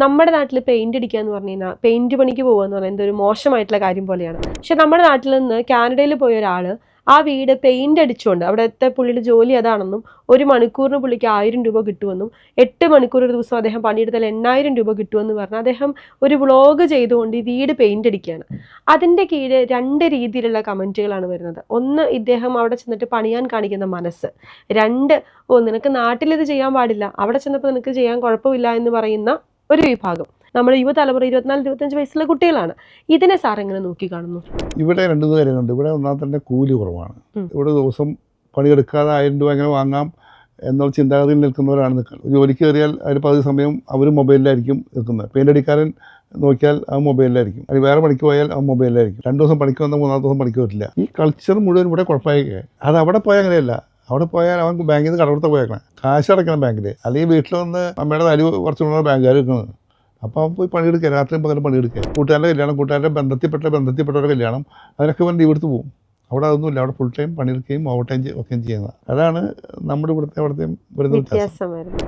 നമ്മുടെ നാട്ടിൽ പെയിന്റ് അടിക്കുക എന്ന് പറഞ്ഞു കഴിഞ്ഞാൽ പെയിന്റ് പണിക്ക് പോകുക എന്ന് പറയുന്നത് ഒരു മോശമായിട്ടുള്ള കാര്യം പോലെയാണ്. പക്ഷെ നമ്മുടെ നാട്ടിൽ നിന്ന് കാനഡയിൽ പോയ ഒരാൾ ആ വീട് പെയിന്റ് അടിച്ചുകൊണ്ട് അവിടുത്തെ പുള്ളിയുടെ ജോലി അതാണെന്നും ഒരു മണിക്കൂറിന് പുള്ളിക്ക് ആയിരം രൂപ കിട്ടുമെന്നും എട്ട് മണിക്കൂർ ഒരു ദിവസം അദ്ദേഹം പണിയെടുത്താൽ എണ്ണായിരം രൂപ കിട്ടുമെന്ന് പറഞ്ഞ് അദ്ദേഹം ഒരു വ്ളോഗ് ചെയ്തുകൊണ്ട് ഈ വീട് പെയിന്റ് അടിക്കുകയാണ്. അതിന്റെ കീഴിൽ രണ്ട് രീതിയിലുള്ള കമന്റുകളാണ് വരുന്നത്. ഒന്ന് ഇദ്ദേഹം അവിടെ ചെന്നിട്ട് പണിയാൻ കാണിക്കുന്ന മനസ്സ്. രണ്ട് ഓ നിനക്ക് നാട്ടിലിത് ചെയ്യാൻ പാടില്ല. അവിടെ ചെന്നപ്പോൾ നിനക്ക് ചെയ്യാൻ കുഴപ്പമില്ല എന്ന് പറയുന്ന ഒരു വിഭാഗം. നമ്മുടെ യുവതലമുറ ഇരുപത്തിനാല് ഇരുപത്തഞ്ച് വയസ്സുള്ള കുട്ടികളാണ്. ഇതിനെ സാർ എങ്ങനെ നോക്കി കാണുന്നു? ഇവിടെ രണ്ട് കാര്യങ്ങളുണ്ട്. ഇവിടെ ഒന്നാം തന്നെ കൂലി കുറവാണ്. ഇവിടെ ദിവസം പണിയെടുക്കാതെ ആയിരം രൂപ എങ്ങനെ വാങ്ങാം എന്നുള്ള ചിന്താഗതിയിൽ നിൽക്കുന്നവരാണ് നിൽക്കുന്നത് ജോലിക്ക് കയറിയാൽ അതിൽ പകുതി സമയം അവർ മൊബൈലിലായിരിക്കും നിൽക്കുന്നത്. പെയിന്റ് അടിക്കാരൻ നോക്കിയാൽ ആ മൊബൈലിലായിരിക്കും. അത് വേറെ പണിക്ക് പോയാൽ ആ മൊബൈലിലായിരിക്കും. രണ്ട് ദിവസം പണിക്ക് വന്നാൽ മൂന്നാം ദിവസം പണിക്ക് വരില്ല. ഈ കൾച്ചർ മുഴുവൻ ഇവിടെ കുഴപ്പമായി അത് അവിടെ പോയാൽ അങ്ങനെയല്ല. അവിടെ പോയാൽ അവൻ ബാങ്കിൽ നിന്ന് കടവെടുത്ത് പോയേക്കണം. കാശ് അടക്കണം ബാങ്കിൽ അല്ലെങ്കിൽ വീട്ടിൽ വന്ന് അമ്മയുടെ അരി കുറച്ചുകൊണ്ടാണ് ബാങ്കുകാർ വെക്കുന്നത് അപ്പോൾ അവൻ പോയി പണിയെടുക്കുക. രാത്രിയും പകലും പണിയെടുക്കുക. കൂട്ടുകാരുടെ കല്യാണം കൂട്ടുകാരുടെ ബന്ധത്തിൽപ്പെട്ട ബന്ധത്തിൽപ്പെട്ടവരുടെ കല്യാണം. അതിനൊക്കെ വേണ്ടി ഇവിടുത്തെ പോകും അവിടെ അതൊന്നുമില്ല അവിടെ ഫുൾ ടൈം പണിയെടുക്കുകയും ഓവർ ടൈം ഒക്കെയും ചെയ്യുന്നത് അതാണ് നമ്മുടെ ഇവിടുത്തെ അവിടുത്തെ വരുന്ന വ്യത്യാസം.